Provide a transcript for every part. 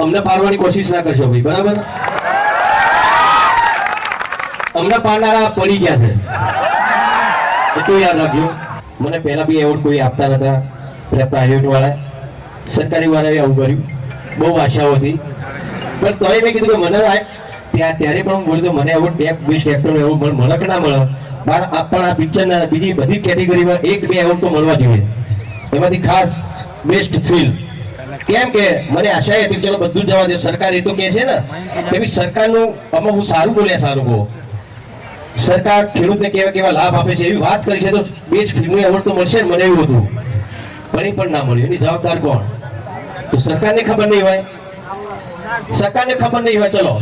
અમને પાડવાની કોશિશ ના કરશો ભાઈ, બરાબર? અમને પાડનારા પડી ગયા છે. એટલું યાદ રાખજો. મને પહેલા બી એવોર્ડ કોઈ આપતા નતા પ્રાઇવેટ વાળા. સરકારી વાળાએ આવું કર્યું. બહુ આશાઓ હતી. પણ તોય મેં કીધું કે મને ત્યાં ત્યારે પણ હું બોલ્યો મને એવોર્ડ બે બેસ્ટ એક્ટર એવોર્ડ મળે મળે કે ના મળે. પણ પણ પિક્ચરના બીજી બધી કેટેગરીમાં એક બે એવોર્ડ તો મળવા જોઈએ. એમાંથી ખાસ બેસ્ટ ફિલ્મ કેમ કે મને આશા હતી ચલો બધું જવા દે, સરકાર એ તો કે છે ને કે ભાઈ સરકારનું આમાં હું સારું બોલ્યા, સારું કહો. સરકાર ખેડૂતને કેવા કેવા લાભ આપે છે એવી વાત કરી છે, તો બે જ ફિલ્મ એવોર્ડ તો મળશે મને એવું હતું. એ પણ ના મળ્યું. એની જવાબદાર કોણ? તો સરકારને ખબર નહીં હોય. સરકારને ખબર નહીં હોય, ચલો.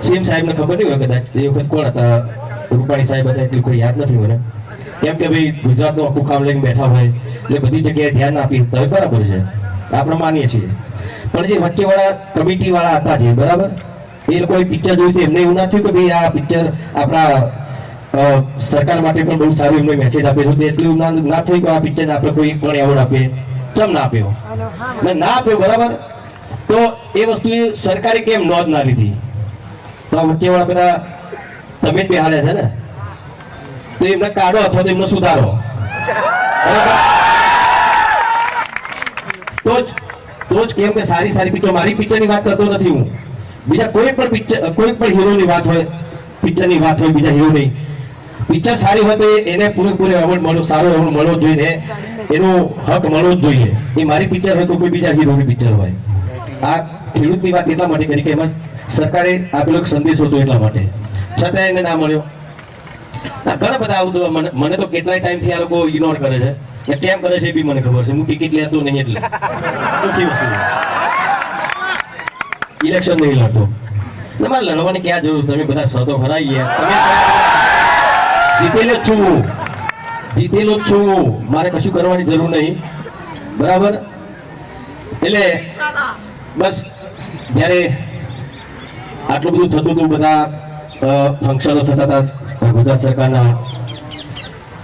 સીએમ સાહેબને ખબર નહીં હોય કદાચ. એ વખત કોણ હતા? રૂપાણી સાહેબ હતા, એટલું કોઈ યાદ નથી મને. કેમ કે ભાઈ ગુજરાતનું આખું કામ લઈને બેઠા હોય, એટલે બધી જગ્યાએ ધ્યાન આપી તો બરાબર છે. આપણે માનીએ છીએ. પણ જે વચ્ચેવાળા કમિટી વાળા હતા જે બરાબર? એ લોકોએ પિક્ચર જોયું તો એમને એવું ના થયું કે ભાઈ આ પિક્ચર આપણા સરકાર માટે પણ બહુ સારું એમને મેસેજ આપ્યો છે. એટલું ના થયું કે આ પિક્ચર આપણે કોઈ પણ એવોર્ડ આપીએ કેમ ના આપ્યો? ને ના આપ્યો બરાબર? તો એ વસ્તુ સરકારે કેમ નોંધ ના લીધી? તો આ વચ્ચેવાળા બધા તમે જ બેહાડ્યા છે ને? તો એમને કાઢો અથવા તો એમને સુધારો. બરાબર? તો જ તો જ કેમ કે સારી સારી પિક્ચર મારી પિક્ચરની વાત કરતો નથી હું. બીજા કોઈ પણ પિક્ચર કોઈ પણ હીરોની વાત હોય પિક્ચરની વાત હોય, બીજા હીરોની પિક્ચર સારી હોય તો એને પૂરેપૂરો એવોર્ડ મળવો સારો એવોર્ડ મળવો જોઈએ એનો હક મળવો જ જોઈએ. એ મારી પિક્ચર હોય તો કોઈ બીજા હીરોની પિક્ચર હોય. આ ખેડૂતની વાત એટલા માટે કરી કે એમાં સરકારે આપેલો સંદેશો હતો એટલા માટે. છતાં એને ના મળ્યો. ઘણા બધા આવું મને તો કેટલાય ટાઈમથી આ લોકો ઇગ્નોર કરે છે. કેમ કરે છે બી મને ખબર છે. હું ટિકિટ લેતો નહીં એટલે. ઇલેક્શન નહીં લડતો. તમારે લડવાની ક્યાં જરૂર? તમે બધા સતો ભરાઈ ગયા. જીતેલો જ છું. જીતેલો જ છું. મારે કશું કરવાની જરૂર નહીં. બરાબર? એટલે બસ જ્યારે આટલું બધું થતું હતું, બધા ફંક્શનો થતા હતા ગુજરાત સરકારના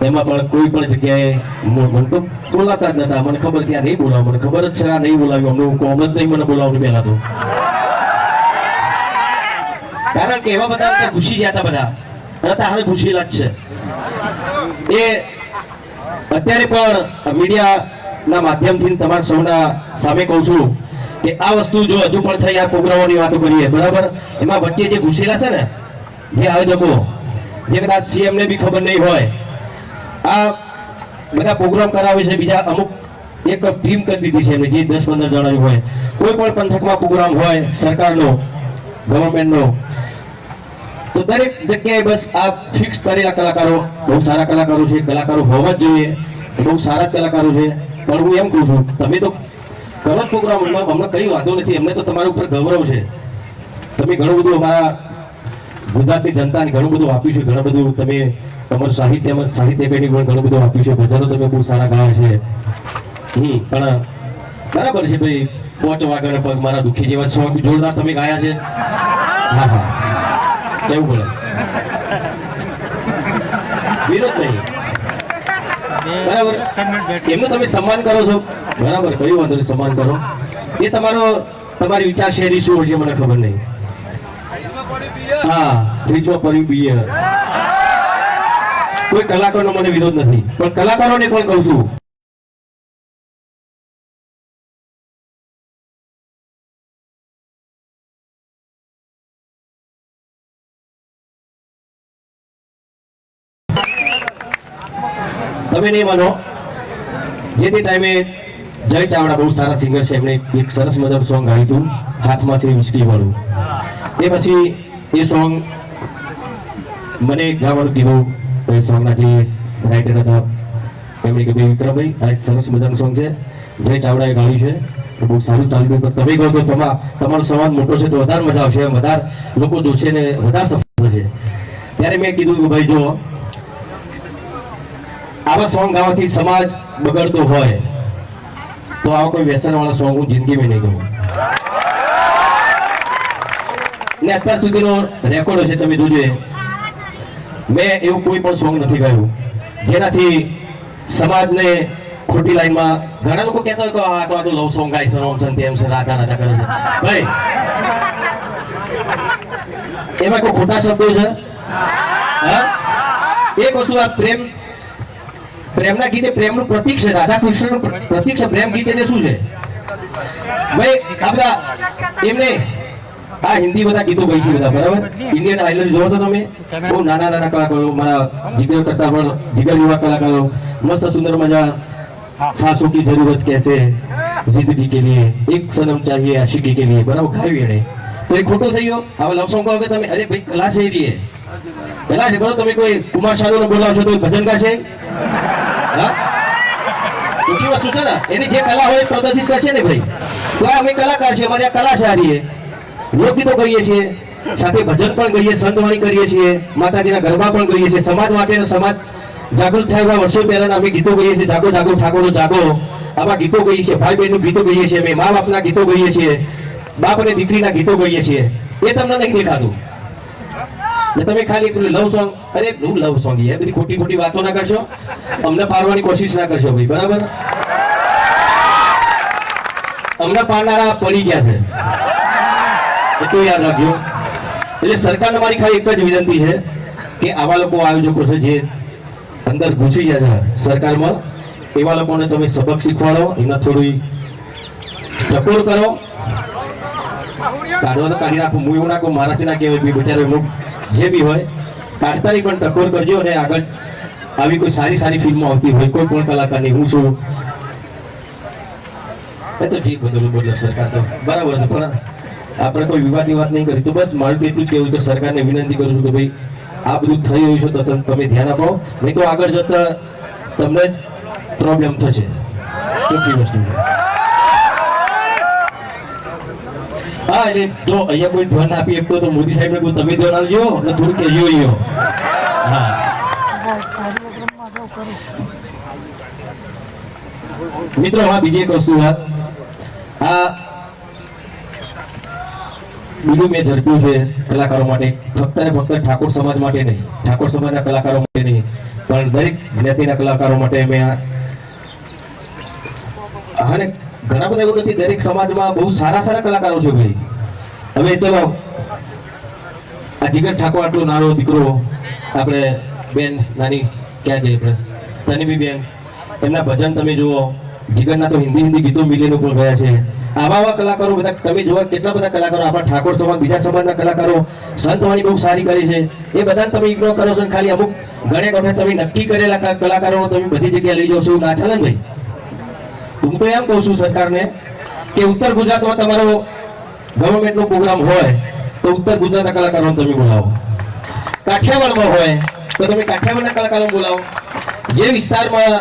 એમાં પણ કોઈ પણ જગ્યાએ મને તો બોલાતા જ નતા. મને ખબર ત્યાં નહીં બોલાવ. મને ખબર જ છે આ નહીં બોલાવ્યું. અમને કોમ જ નહીં મને બોલાવવાનું પહેલા તો. કારણ કે એવા બધા ઘૂસી જતા બધા. અને તારે ઘૂસેલા જ છે. એ અત્યારે પણ મીડિયાના માધ્યમથી તમારા સૌના સામે કહું છું કે આ વસ્તુ જો હજુ પણ થઈ આ પ્રોગ્રામોની વાતો કરીએ. બરાબર? એમાં વચ્ચે જે ઘૂસેલા છે ને, જે આયોજકો, જે કદાચ સીએમને બી ખબર નહીં હોય આ બધા પ્રોગ્રામ કરાવે છે. બીજા અમુક એક ટીમ કરી દીધી છે જે દસ પંદર જણાની હોય. કોઈ પણ પંથકમાં પ્રોગ્રામ હોય, સરકારનો ગવર્મેન્ટનો તો દરેક જગ્યાએ બસ આ ફિક્સ કરેલા કલાકારો. બહુ સારા કલાકારો છે. કલાકારો હોવા જ જોઈએ. બહુ સારા કલાકારો છે. પણ હું એમ કહું છું, તમે તો કરો પ્રોગ્રામ અમને કઈ વાંધો નથી. અમને તો તમારા ઉપર ગૌરવ છે. તમે ઘણું બધું અમારા ગુજરાતની જનતાને ઘણું બધું આપ્યું છે, ઘણું બધું તમે તમારું સાહિત્ય સાહિત્ય પેઢી પણ ઘણું બધું આપ્યું છે, ભજનો તમે બહુ સારા ગાયા છે. હમ, પણ બરાબર છે ભાઈ, પોચ વાગ્યાના પગ મારા દુઃખી જેવા સોંગ જોરદાર તમે ગાયા છે. હા હા. કેવું પડે? વિરોધ નહીં. બરાબર. એમનું તમે સન્માન કરો છો? બરાબર, કયું વાંધો સન્માન કરો. એ તમારો, તમારી વિચાર શૈલી શું હશે મને ખબર નહીં. હા, ત્રીજો પરિબીય કોઈ કલાકારનો મને વિરોધ નથી, પણ કલાકારોને પણ કહું છું. તમે નહીં માનો. જે તે ટાઈમે જય ચાવડા બહુ સારા સિંગર છે, એમણે એક સરસ મજાનું સોંગ ગાયું હતું, હાથમાંથી વિસ્કી વાળું. એ પછી એ સોંગ મને ગાવાનું કીધું, તો એ સોંગના જે રાઇટર હતા એમણે કીધું વિક્રમભાઈ, આ સરસ મજાનું સોંગ છે. જય ચાવડાએ ગાયું છે તો બહુ સારું ચાલ્યું પણ તમે કહો તો તમા, તમારો સંવાદ મોટો છે તો વધારે મજા આવશે વધારે લોકો જોશે ને વધારે સફળ થશે. ત્યારે મેં કીધું કે ભાઈ જો આવા સોંગ ગાવાથી સમાજ બગડતો હોય, તો આવા કોઈ વ્યસનવાળા સોંગ હું જિંદગીમાં નહીં ગાઉં ને અત્યાર સુધીનો રેકોર્ડ છે તમે જોજો મેં એવું કોઈ પણ સોંગ નથી ગાયું. જેનાથી સમાજને ખોટી લાઈનમાં ઘણા લોકો કહેતા હોય કે આ તો આ તો લવ સોંગ ગાય છે ઓમ છે તેમ છે, રાધા રાધા કરે છે. ભાઈ, એમાં કોઈ ખોટા શબ્દો છે? એક વસ્તુ આ પ્રેમ, પ્રેમના ગીતે પ્રેમનું પ્રતીક છે રાધા કૃષ્ણનું પ્ર- પ્રતીક છે, પ્રેમ ગીત એને શું છે? ભાઈ આપણા એમને આ હિન્દી બધા ગીતો ગઈ છે બધા, બરાબર? ઇન્ડિયન આઇડલ જોવો છો તમે? બહુ નાના નાના કલાકારો, મારા જીગર કરતા પણ જીગર જેવા કલાકારો, મસ્ત સુંદર મજા સાસુ કી જરૂરત કેસે જિંદગી કે લીએ, એક સનમ ચાહીએ આશિકી કે લીએ, બરાબર? ગાયું એને. તો એ ખોટો થઈ ગયો. હવે લવ સોંગ કહો કે તમે, અરે ભાઈ, કલા છે રીએ. કલા છે, બરાબર? તમે કોઈ કુમાર શાનુ ને બોલાવશો તો ભજન ગાશે? હા? મોટી વસ્તુ છે ને એની જે કલા હોય પ્રદર્શિત કરશે ને ભાઈ? તો અમે કલાકાર છે અમારી આ કલા છે આ હારીએ લોકગીતો કરીએ છીએ. સાથે ભજન પણ કરીએ સંતવાણી કરીએ છીએ, માતાજીના ગરબા પણ કરીએ છીએ. સમાજ માટે સમાજ જાગૃત થાય એવા વર્ષો પહેલા અમે ગીતો કહીએ છીએ. જાગો જાગો, ઠાકોરો, જાગો. આવા ગીતો કહીએ છીએ. ભાઈ બહેનનું ગીતો કહીએ છીએ. અમે મા બાપના ગીતો કહીએ છીએ. બાપ અને દીકરીના ગીતો કહીએ છીએ. એ તમને નહીં દેખાતું. ને તમે ખાલી પેલું લવ સોંગ અરે, હું લવ સોંગ એ બધી ખોટી ખોટી વાતો ના કરશો. અમને પાડવાની કોશિશ ના કરશો ભાઈ. બરાબર? અમને પાડનારા પડી ગયા છે. એટલું યાદ રાખજો. એટલે સરકારને મારી ખાલી એક જ વિનંતી છે કે આવા લોકો આયોજકો છે જે અંદર ઘૂસી ગયા છે સરકારમાં, એવા લોકોને તમે સબક શીખવાડો, એમને થોડી ટકોર કરો. કાઢવા તો કાઢી નાખો હું એવું નાખું મારાથી ના કહેવાય બચારે અમુક જે બી હોય. કાઢતાની પણ ટકોર કરજો અને આગળ આવી કોઈ સારી સારી ફિલ્મો આવતી હોય, કોઈ પણ કલાકારની, હું છું. એ તો જી બદલું બોલે સરકાર તો. બરાબર છે, પણ આપણે કોઈ વિવાદની વાત નહીં કરી. તો બસ મારું એટલું જ કહેવું કે સરકારને વિનંતી કરું છું કે ભાઈ, આ બધું થઈ રહ્યું છે તો તમે ધ્યાન આપો. નહીં તો આગળ જતા તમને જ પ્રોબ્લેમ થશે. કેટલી વસ્તુ હા, એટલે જો અહીંયા કોઈ ધ્વન આપી શકતો તો મોદી સાહેબને કોઈ તમે ધ્વન આવજો અને થોડું કહેજો હા. મિત્રો હા બીજી એક વસ્તુ વાત. આ બીજું મેં ઝડપ્યું છે કલાકારો માટે. ફક્ત ને ફક્ત ઠાકોર સમાજ માટે નહીં. ઠાકોર સમાજના કલાકારો માટે નહીં. પણ દરેક જ્ઞાતિના કલાકારો માટે મેં આ અને ઘણા બધા એવું નથી, દરેક સમાજમાં બહુ સારા સારા કલાકારો છે ભાઈ. હવે ચલો, આ જીગર ઠાકોર આટલો નાનો દીકરો, આપણે બેન, નાની ક્યાં જઈએ આપણે? તનવી બેન, એમના ભજન તમે જુઓ. જીગરના તો હિન્દી હિન્દી ગીતો મિલિયન ઉપર ગયા છે. આવા આવા કલાકારો બધા, તમે જોવા કેટલા બધા કલાકારો, આપણા ઠાકોર સમાજ બીજા સમાજના કલાકારો સંતવાણી બહુ સારી કરી છે. એ બધા તમે ઇગ્નોર કરો છો ખાલી અમુક ઘણે વખત તમે નક્કી કરેલા કલાકારો તમે બધી જગ્યાએ લઈ છો. ના, ચાલે ભાઈ? હું તો એમ કહું છું સરકારને કે ઉત્તર ગુજરાતમાં તમારો ગવર્મેન્ટનો પ્રોગ્રામ હોય તો ઉત્તર ગુજરાતના કલાકારો તમે બોલાવો. કાઠિયાવાડમાં હોય તો તમે કાઠિયાવાડના કલાકારો બોલાવો. જે વિસ્તારમાં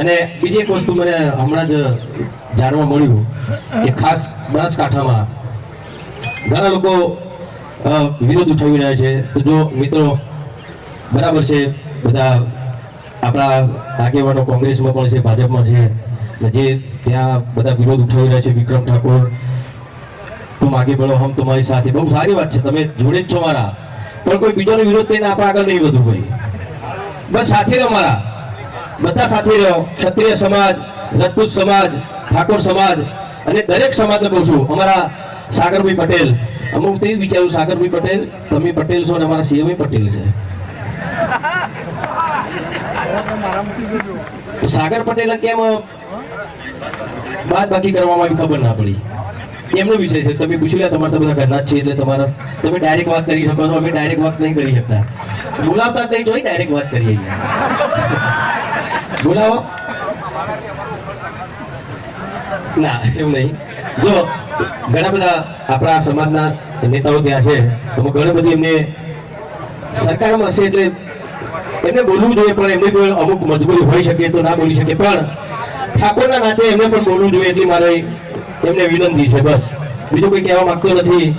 અને બીજી એક વસ્તુ મને હમણાં જ જાણવા મળ્યું કે ખાસ બનાસકાંઠામાં ઘણા લોકો વિરોધ ઉઠાવી રહ્યા છે. તો જો મિત્રો, બરાબર છે, બધા આપણા આગેવાનો કોંગ્રેસમાં પણ છે, ભાજપમાં છે જે ત્યાં બધા વિરોધ ઉઠાવી રહ્યા છે, વિક્રમ ઠાકોર, તું આગે બળો, હમ તમારી સાથે. બહુ સારી વાત છે, તમે જોડે જ છો મારા. પણ કોઈ બીજોનો વિરોધ કરીને આપણે આગળ નહીં વધવું ભાઈ બસ સાથે રહો મારા. બધા સાથે રહો. ક્ષત્રિય સમાજ રજપૂત સમાજ, ઠાકોર સમાજ અને દરેક સમાજને કહું છું, અમારા સાગરભાઈ પટેલ. અમુક તે વિચાર્યું વિચારું સાગરભાઈ પટેલ, તમે પટેલ છો અને અમારા સીએમ પટેલ છે. સાગર પટેલ કેમ બાદ બાકી કરવામાં આવી ખબર ના પડી? એમનો વિષય છે. તમે પૂછી લે તમારા બધા ઘરના જ છે, એટલે તમારા તમે ડાયરેક્ટ વાત કરી શકો છો. અમે ડાયરેક્ટ વાત નહીં કરી શકતા. બોલાવતા જ નહીં જોઈ ડાયરેક્ટ વાત કરીએ બોલાવો. ના, એવું નહીં. જો, ઘણા બધા આપણા સમાજના નેતાઓ ત્યાં છે, તો ઘણી બધી એમને સરકારમાં છે એટલે એમને બોલવું જોઈએ, પણ એમને કોઈ અમુક મજબૂરી હોઈ શકે તો ના બોલી શકે. પણ ઠાકોરના નાતે એમને પણ બોલવું જોઈએ એટલી મારે એમને વિનંતી છે, બસ. બીજું કોઈ કહેવા માંગતો નથી.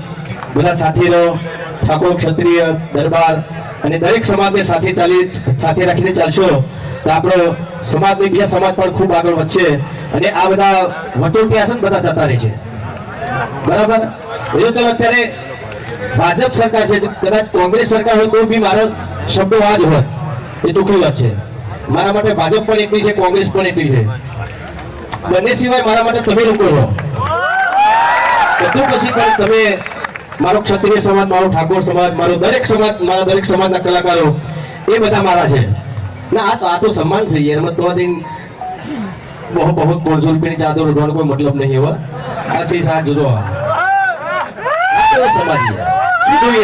બધા સાથે રહો ઠાકોર, ક્ષત્રિય, દરબાર અને દરેક સમાજને સાથે ચાલી, સાથે રાખીને ચાલશો. આપણો સમાજ બીજા સમાજ પણ ખૂબ આગળ વધશે. અને આ બધા ને બધા જતા રહે છે. બરાબર? એ તો અત્યારે ભાજપ સરકાર છે, કદાચ કોંગ્રેસ સરકાર હોય તો બી મારો શબ્દો આ જ હોત એ દુઃખી વાત છે. મારા માટે ભાજપ પણ એટલી છે, કોંગ્રેસ પણ એટલી છે. બંને સિવાય મારા માટે તમે લોકો હો બધું પછી પણ તમે મારો ક્ષત્રિય સમાજ, મારો ઠાકોર સમાજ, મારો દરેક સમાજ, મારા દરેક સમાજના કલાકારો, એ બધા મારા છે. ના, આ તો આ તો સન્માન છે યાર. મત તો જઈને બહુ બહુ પાંચસો રૂપિયાની ચાદર ઉડવાનો કોઈ મતલબ નહીં એવા આ જુદો આ. શું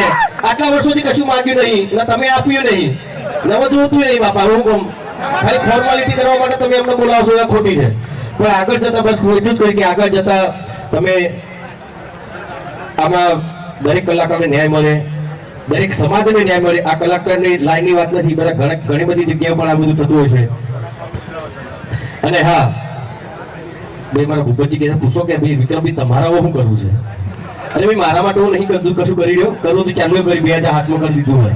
આટલા વર્ષોથી કશું માંગ્યું નહીં. ને, તમે આપ્યું નહીં. નવું જોતું નહીં, બાપા. હું કહું, ખાલી ફોર્માલિટી કરવા માટે તમે એમને બોલાવશો, એ ખોટી છે. પણ આગળ જતા બસ કોઈ જ કરી કે આગળ જતા તમે આમાં દરેક કલાકારને ન્યાય મળે. દરેક સમાજને ન્યાય મળે. આ કલાકારની લાઈનની વાત નથી, બધા ઘણા- બધી જગ્યાએ પણ આ બધું થતું હોય છે. અને હા, બે મારા ભૂપતજી કે પૂછો કે ભાઈ વિક્રમભાઈ, તમારા શું કરવું છે? અરે ભાઈ, મારા માટે હું નહીં કરતું કશું કરી રહ્યો? કરવું તો ચાલુ કરી, બે હજાર હાથમાં કરી દીધું હોય.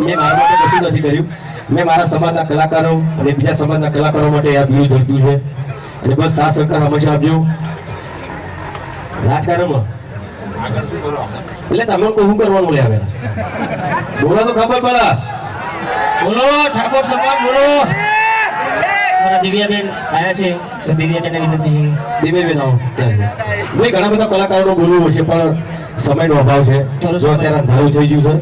મેં મારા માટે કશું નથી કર્યું. મેં મારા સમાજના કલાકારો અને બીજા સમાજના કલાકારો માટે આ બીજું ધરતું છે. અને બસ આ સહકાર હંમેશા આપજો. રાજકારણમાં એટલે તમે શું કરવાનું લે હવે? બોલો તો ખબર પડે. બોલો ઠાકોર સમાજ બોલો. દિવ્યાબેન છે. તો દિવ્યાબેનને વિનંતી આવો ભાઈ ઘણા બધા કલાકારોનું બોલવું છે પણ સમયનો અભાવ છે. જો અત્યારે અંધારું થઈ ગયું છે.